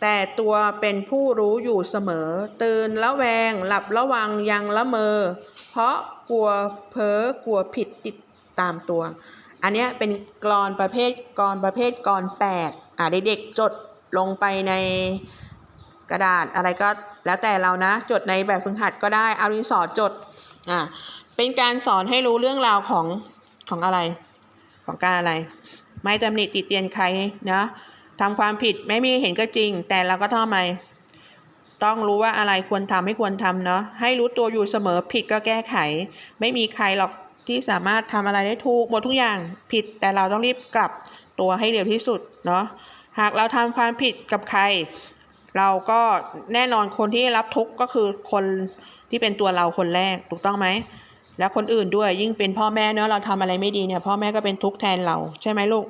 แต่ตัวเป็นผู้รู้อยู่เสมอ ตื่นละแวง หลับระวังยังละเมอ เพราะกลัวเพ้อกลัวผิดติดตามตัว อันนี้เป็นกรอนประเภทกรอนประเภทกรแปดอ่าเด็กๆจดลงไปในกระดาษอะไรก็แล้วแต่เรานะจดในแบบฝึกหัดก็ได้เอาดินสอจดอ่าเป็นการสอนให้รู้เรื่องราวของของอะไร ของการอะไร ไม่ตำหนิติเตียนใครนะ ทำความผิดไม่มีเห็นก็จริง แต่เราก็ต้องทำไม ต้องรู้ว่าอะไรควรทำไม่ควรทำเนาะให้รู้ตัวอยู่เสมอผิดก็แก้ไข ไม่มีใครหรอกที่สามารถทำอะไรได้ถูกหมดทุกอย่างผิดแต่เราต้องรีบกลับตัวให้เร็วที่สุดเนาะหากเราทำความผิดกับใคร เราก็แน่นอนคนที่รับทุกข์ก็คือคนที่เป็นตัวเราคนแรกถูกต้องไหมแล้วคนอื่นด้วยยิ่งเป็นพ่อแม่เนอะเราทำอะไรไม่ดีเนี่ยพ่อแม่ก็เป็นทุกข์แทนเราใช่ไหมลูก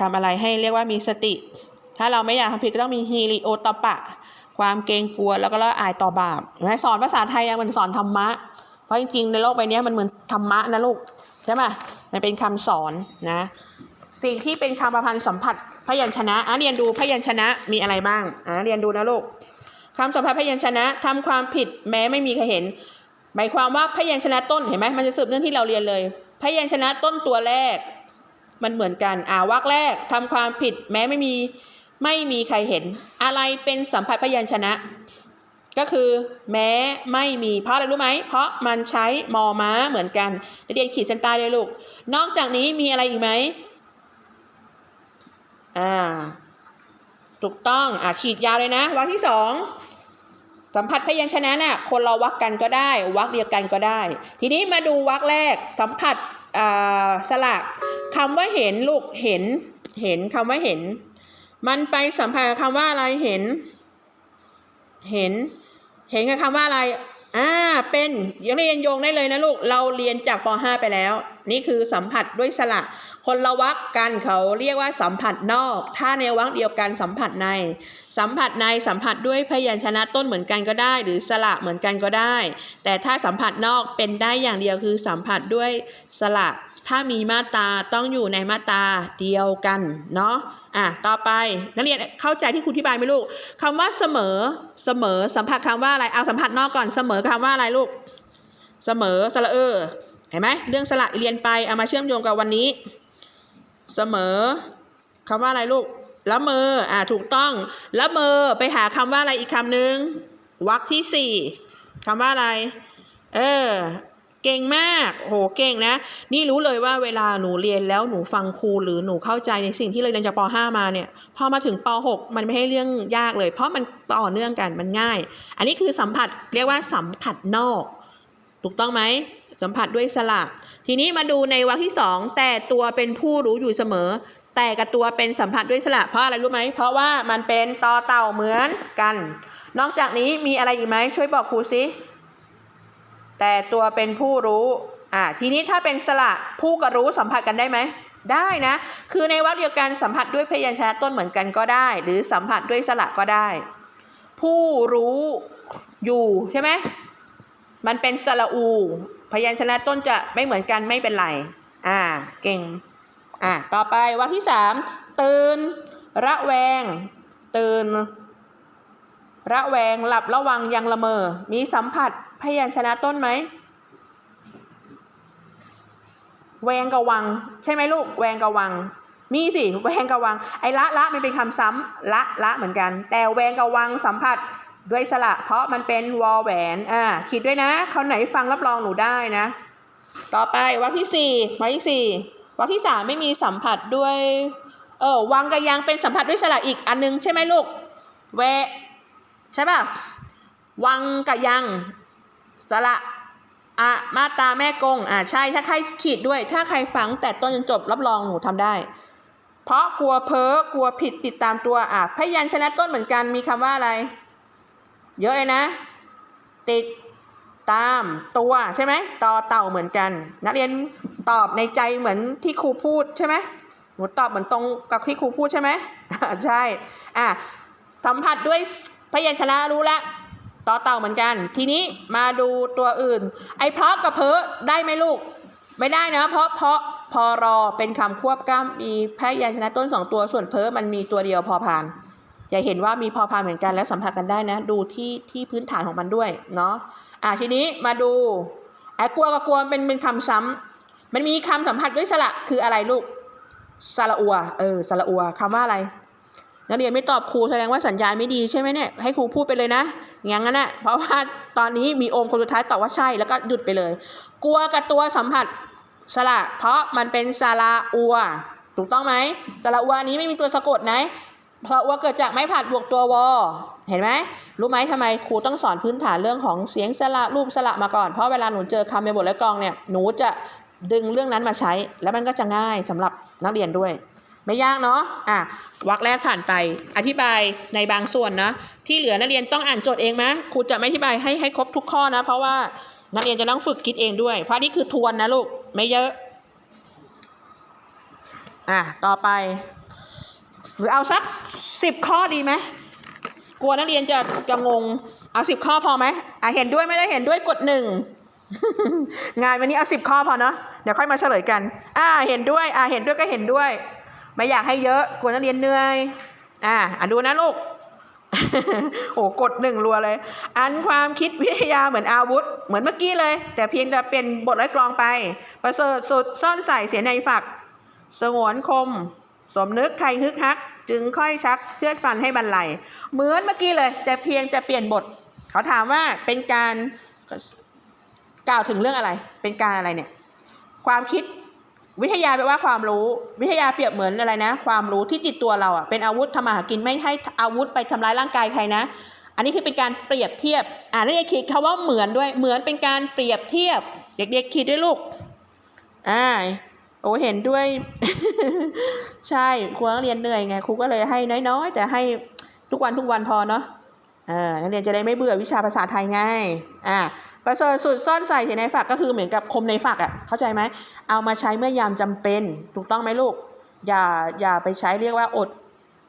ทำอะไรให้เรียกว่ามีสติ ถ้าเราไม่อยากทำผิดก็ต้องมีฮีริโอตปปะความเกรงกลัวแล้วก็ละอายต่อบาปนไหมสอนภาษาไทยยังเหมือนสอนธรรมะ เพราะจริงๆในโลกใบนี้มันเหมือนธรรมะนะลูกใช่ไหมมันเป็นคำสอนนะสิ่งที่เป็นคำประพันธ์สัมผัสพยัญชนะอะเรียนดูพยัญชนะมีอะไรบ้างอะเรียนดูนะลูกคำสัมผัสพยัญชนะทำความผิดแม้ไม่มีใครเห็น หมายความว่าพยัญชนะต้นเห็นไหมมันจะสืบเนื่องที่เราเรียนเลย พยัญชนะต้นตัวแรก มันเหมือนกันอ่าวรรคแรกทำความผิดแม้ไม่มีไม่มีใครเห็น อะไรเป็นสัมผัสพยัญชนะ ก็คือแม้ไม่มีเพราะอะไรรู้ไหม เพราะมันใช้มอม้าเหมือนกันเรียนขีดเส้นใต้เลยลูก นอกจากนี้มีอะไรอีกไหมอ่าถูกต้องอ่าขีดยาวเลยนะวรรคที่สองสัมผัสพยัญชนะน่ะคนเราวักกันก็ได้ วักเดียวกันก็ได้ ทีนี้มาดูวักแรกสัมผัสสลักคำว่าเห็นลูกเห็น เห็นคำว่าเห็น มันไปสัมผัสกับคำว่าอะไรเห็น เห็น เห็นกับคำว่าอะไร อ่า เป็นยังเรียนโยงได้เลยนะลูก เราเรียนจากป .5 ไปแล้ว นี่คือสัมผัสด้วยสระ คนละวักกันเขาเรียกว่าสัมผัสนอก ถ้าในวักเดียวกันสัมผัสใน สัมผัสในสัมผัสด้วยพยัญชนะต้นเหมือนกันก็ได้ หรือสระเหมือนกันก็ได้ แต่ถ้าสัมผัสนอกเป็นได้อย่างเดียวคือสัมผัสด้วยสระ ถ้ามีมาตราต้องอยู่ในมาตราเดียวกันเนาะอะต่อไปนักเรียนเข้าใจที่ครูอธิบายไหมลูกคำว่าเสมอเสมอสัมผัสคำว่าอะไรเอาสัมผัสนอกก่อนเสมอคำว่าอะไรลูก เสมอสระเออเห็นไหมเรื่องสระเรียนไปเอามาเชื่อมโยงกับวันนี้ เสมอคำว่าอะไรลูกละเมออ่าถูกต้องละเมอไปหาคำว่าอะไรอีกคำหนึ่งวรรคที่สี่คำว่าอะไร เออ เก่งมากโหเก่งนะ นี่รู้เลยว่าเวลาหนูเรียนแล้วหนูฟังครูหรือหนูเข้าใจในสิ่งที่เราเรียนจากป .5 มาเนี่ยพอมาถึงป .6 มันไม่ให้เรื่องยากเลย เพราะมันต่อเนื่องกันมันง่าย อันนี้คือสัมผัสเรียกว่าสัมผัสนอก ถูกต้องไหมสัมผัสด้วยสระทีนี้มาดูในวรรคที่สองแต่ตัวเป็นผู้รู้อยู่เสมอ แต่กับตัวเป็นสัมผัสด้วยสระเพราะอะไรรู้ไหมเพราะว่ามันเป็นต่อเต่าเหมือนกัน นอกจากนี้มีอะไรอีกไหมช่วยบอกครูสิ แต่ตัวเป็นผู้รู้อ่าทีนี้ถ้าเป็นสระผู้กับรู้สัมผัสกันได้ไหมได้นะ คือในวรรคเดียวกันสัมผัสด้วยพยัญชนะต้นเหมือนกันก็ได้ หรือสัมผัสด้วยสระก็ได้ ผู้รู้อยู่ใช่ไหมมันเป็นสระอู พยัญชนะต้นจะไม่เหมือนกันไม่เป็นไร อ่า เก่ง อ่า ต่อไปวรรคที่สามตื่น ระแวง ตื่น ระแวงหลับระวังยังละเมอ มีสัมผัส พยัญชนะต้นไหมแวงกับวัง ใช่ไหมลูก แวงกับวัง มีสิแวงกับวัง ไอ้ละละมันเป็นคำซ้ำละละเหมือนกัน แต่แวงกับวังสัมผัสด้วยสระ เพราะมันเป็นวอแหวนอ่าคิดด้วยนะเขาไหนฟังรับรองหนูได้นะ ต่อไปวรรคที่สี่วรรคที่สี่วรรคที่สามไม่มีสัมผัสด้วยเออวังกับยังเป็นสัมผัสด้วยสระอีกอันนึงใช่ไหมลูกแวใช่ป่ะวังกับยัง สระอะมาตาแม่กงอ่าใช่ถ้าใครขีดด้วย ถ้าใครฟังแต่ต้นจนจบรับรองหนูทำได้ เพราะกลัวเพ้อกลัวผิดติดตามตัวอะพยัญชนะต้นเหมือนกันมีคำว่าอะไร เยอะเลยนะ ติดตามตัวใช่ไหมต่อเต่าเหมือนกัน นักเรียนตอบในใจเหมือนที่ครูพูดใช่ไหมหนูตอบเหมือนตรงกับที่ครูพูดใช่ไหมใช่อะสัมผัสด้วยพยัญชนะรู้ละ ต่อเต่าเหมือนกัน ทีนี้มาดูตัวอื่น ไอ้เพาะกับเพอได้ไหมลูก ไม่ได้นะ เพราะเพาะพอรอเป็นคำควบกล้ำมีพยัญชนะต้นสองตัวส่วนเพอมันมีตัวเดียวพอพานจะเห็นว่ามีพอพานเหมือนกันและสัมผัสกันได้นะ ดูที่ที่พื้นฐานของมันด้วยเนาะอะทีนี้มาดูไอ้กลัวกับกลัวเป็นเป็นคำซ้ำมันมีคำสัมผัสด้วยสระคืออะไรลูกสระอัวเออสระอัวคำว่าอะไรนักเรียนไม่ตอบครูแสดงว่าสัญญาณไม่ดีใช่ไหมเนี่ยให้ครูพูดไปเลยนะ อย่างนั้นนะเพราะว่าตอนนี้มีโอมคนสุดท้ายตอบว่าใช่แล้วก็หยุดไปเลย กลัวกับตัวสัมผัสสระเพราะมันเป็นสาระอัว ถูกต้องไหมสาระอัวนี้ไม่มีตัวสะกดนะเพราะว่าเกิดจากไม้ผัดบวกตัววอ เห็นไหม รู้ไหมทำไมครูต้องสอนพื้นฐานเรื่องของเสียงสระรูปสระมาก่อน เพราะเวลาหนูเจอคำในบทและกองเนี่ย หนูจะดึงเรื่องนั้นมาใช้ แล้วมันก็จะง่ายสำหรับนักเรียนด้วย ไม่ยากเนาะอะวรรคแรกผ่านไป อธิบายในบางส่วนนะ ที่เหลือนักเรียนต้องอ่านโจทย์เองไหมครูจะไม่อธิบายให้ให้ครบทุกข้อนะ เพราะว่านักเรียนจะต้องฝึกคิดเองด้วย เพราะนี่คือทวนนะลูก ไม่เยอะ อะ ต่อไป หรือเอาสักสิบข้อดีไหมกลัวนักเรียนจะจะงง เอาสิบข้อพอไหมอะเห็นด้วยไม่ได้เห็นด้วยกดหนึ่งงานวันนี้เอาสิบข้อพอเนาะเดี๋ยวค่อยมาเฉลยกัน อ่าเห็นด้วย อ่าเห็นด้วยก็เห็นด้วย ไม่อยากให้เยอะกลัวนักเรียนเหนื่อยอ่าอะดูนะลูกโอ้กดหนึ่งรัวเลย อันความคิดวิทยาเหมือนอาวุธ เหมือนเมื่อกี้เลย แต่เพียงแต่เป็นบทและกลองไป ประเสริฐสุดซ่อนใส่เสียในฝัก สงวนคม สมนึกใครฮึกฮัก จึงค่อยชักเชือดฟันให้บรรลัย เหมือนเมื่อกี้เลย แต่เพียงจะเปลี่ยนบท เขาถามว่าเป็นการกล่าวถึงเรื่องอะไร เป็นการอะไรเนี่ย ความคิด วิทยาแปลว่าความรู้ วิทยาเปรียบเหมือนอะไรนะ ความรู้ที่ติดตัวเราอะเป็นอาวุธทำมาหากินไม่ให้อาวุธไปทำร้ายร่างกายใครนะ อันนี้คือเป็นการเปรียบเทียบ อ่านเรียนคิดคาว่าเหมือนด้วย เหมือนเป็นการเปรียบเทียบ เด็กๆคิดด้วยลูก อ่า โอ้เห็นด้วย ใช่ครูนักเรียนเหนื่อยไงครูก็เลยให้น้อยๆ แต่ให้ทุกวันทุกวันพอเนาะ นักเรียนจะได้ไม่เบื่อวิชาภาษาไทยไงอ่าประเสริฐสุดซ่อนใส่ในฝักก็คือเหมือนกับคมในฝักอะ่ะเข้าใจไหมเอามาใช้เมื่อยามจำเป็น ถูกต้องไหมลูก อย่าอย่าไปใช้เรียกว่าอด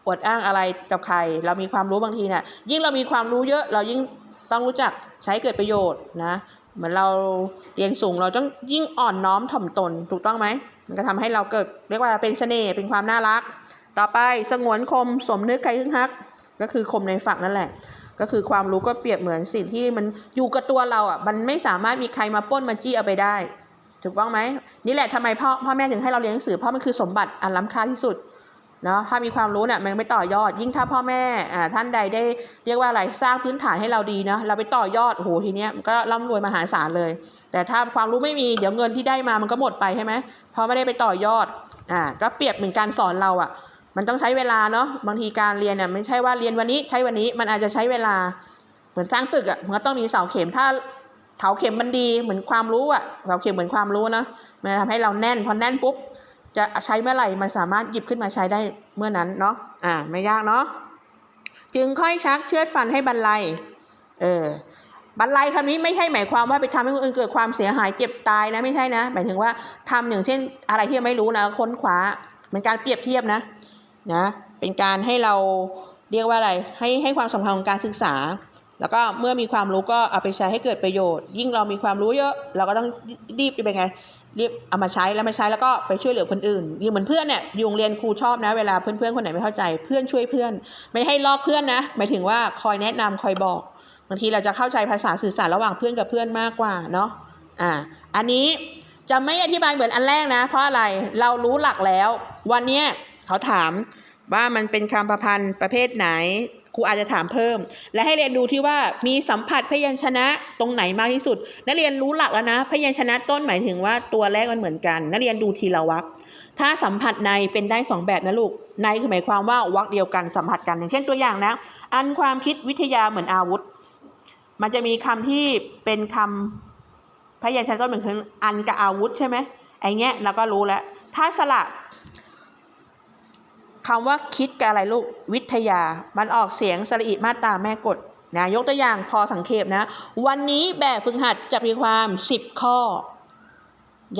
อดอ้างอะไรกับใคร เรามีความรู้บางทีเนี่ยยิ่งเรามีความรู้เยอะเรายิ่งต้องรู้จักใช้เกิดประโยชน์นะเหมือนเราเรียนสูงเราต้องยิ่งอ่อนน้อมถ่อมตน ถูกต้องไหมมันก็ทำให้เราเกิดเรียกว่าเป็นเสน่ห์เป็นความน่ารัก ต่อไปสงวนคมสมนึกใครฮึ่งฮัก ก็คือคมในฝักนั่นแหละ ก็คือความรู้ก็เปรียบเหมือนสิ่งที่มันอยู่กับตัวเราอะ มันไม่สามารถมีใครมาป้นมาจี้เอาไปได้ ถูกต้องไหมนี่แหละทำไมพ่อพ่อแม่ถึงให้เราเรียนหนังสือเพราะมันคือสมบัติอันล้ำค่าที่สุดเนาะถ้ามีความรู้เนี่ยมันไม่ต่อยอด ยิ่งถ้าพ่อแม่อ่าท่านใดได้เรียกว่าอะไรสร้างพื้นฐานให้เราดีเนาะเราไปต่อยอดโอ้โหทีเนี้ยมันก็ร่ำรวยมหาศาลเลย แต่ถ้าความรู้ไม่มีเดี๋ยวเงินที่ได้มามันก็หมดไปใช่ไหมพราะไม่ได้ไปต่อยอดอ่าก็เปรียบเหมือนการสอนเราอะ มันต้องใช้เวลาเนาะบางทีการเรียนเนี่ยไม่ใช่ว่าเรียนวันนี้ใช้วันนี้มันอาจจะใช้เวลา เหมือนสร้างตึกอะมันก็ต้องมีเสาเข็มถ้าเสาเข็มมันดีเหมือนความรู้อะเสาเข็มเหมือนความรู้นะมันทำให้เราแน่นพอแน่นปุ๊บจะใช้เมื่อไหร่มันสามารถหยิบขึ้นมาใช้ได้เมื่อนั้นเนาะอ่าไม่ยากเนาะจึงค่อยชักเชือดฟันให้บรรลัยเออบรรลัยคำนี้ไม่ใช่หมายความว่าไปทำให้คนอื่นเกิดความเสียหายเจ็บตายนะไม่ใช่นะหมายถึงว่าทำอย่างเช่นอะไรที่ไม่รู้นะค้นคว้าเป็นการเปรียบเทียบนะ นะเป็นการให้เราเรียกว่าอะไรให้ให้ความสำคัญของการศึกษา แล้วก็เมื่อมีความรู้ก็เอาไปใช้ให้เกิดประโยชน์ ยิ่งเรามีความรู้เยอะ เราก็ต้องรีบไปไงรีบเอามาใช้แล้วมาใช้แล้วก็ไปช่วยเหลือคนอื่นยิ่งเหมือนเพื่อนเนี่ยอยู่โรงเรียนครูชอบนะ เวลาเพื่อนๆคนไหนไม่เข้าใจเพื่อนช่วยเพื่อน ไม่ให้ลอกเพื่อนนะหมายถึงว่าคอยแนะนำคอยบอกบางทีเราจะเข้าใจภาษาสื่อสารระหว่างเพื่อนกับเพื่อนมากกว่าเนาะอ่าอันนี้จะไม่อธิบายเหมือนอันแรกนะ เพราะอะไรเรารู้หลักแล้ว วันเนี้ย เขาถามว่ามันเป็นคำประพันธ์ประเภทไหนครูอาจจะถามเพิ่ม และให้เรียนดูที่ว่ามีสัมผัสพยัญชนะตรงไหนมากที่สุด นักเรียนรู้หลักแล้วนะ พยัญชนะต้นหมายถึงว่าตัวแรกมันเหมือนกัน นักเรียนดูทีละวรรคถ้าสัมผัสในเป็นได้สองแบบนะลูกในคือหมายความว่าวรรคเดียวกันสัมผัสกันอย่างเช่นตัวอย่างนะ อันความคิดวิทยาเหมือนอาวุธ มันจะมีคำที่เป็นคำพยัญชนะต้นเหมือนออันกับอาวุธใช่ไหมไอ้เงี้ยเราก็รู้แล้วถ้าสละ คำว่าคิดกับอะไรลูกวิทยา มันออกเสียงสระอิมาตาแม่กฎนะยกตัวอย่างพอสังเขปนะ วันนี้แบบฝึกหัดจะมีความ 10 ข้อ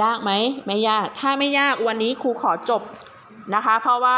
ยากไหมไม่ยาก ถ้าไม่ยากวันนี้ครูขอจบนะคะ เพราะว่า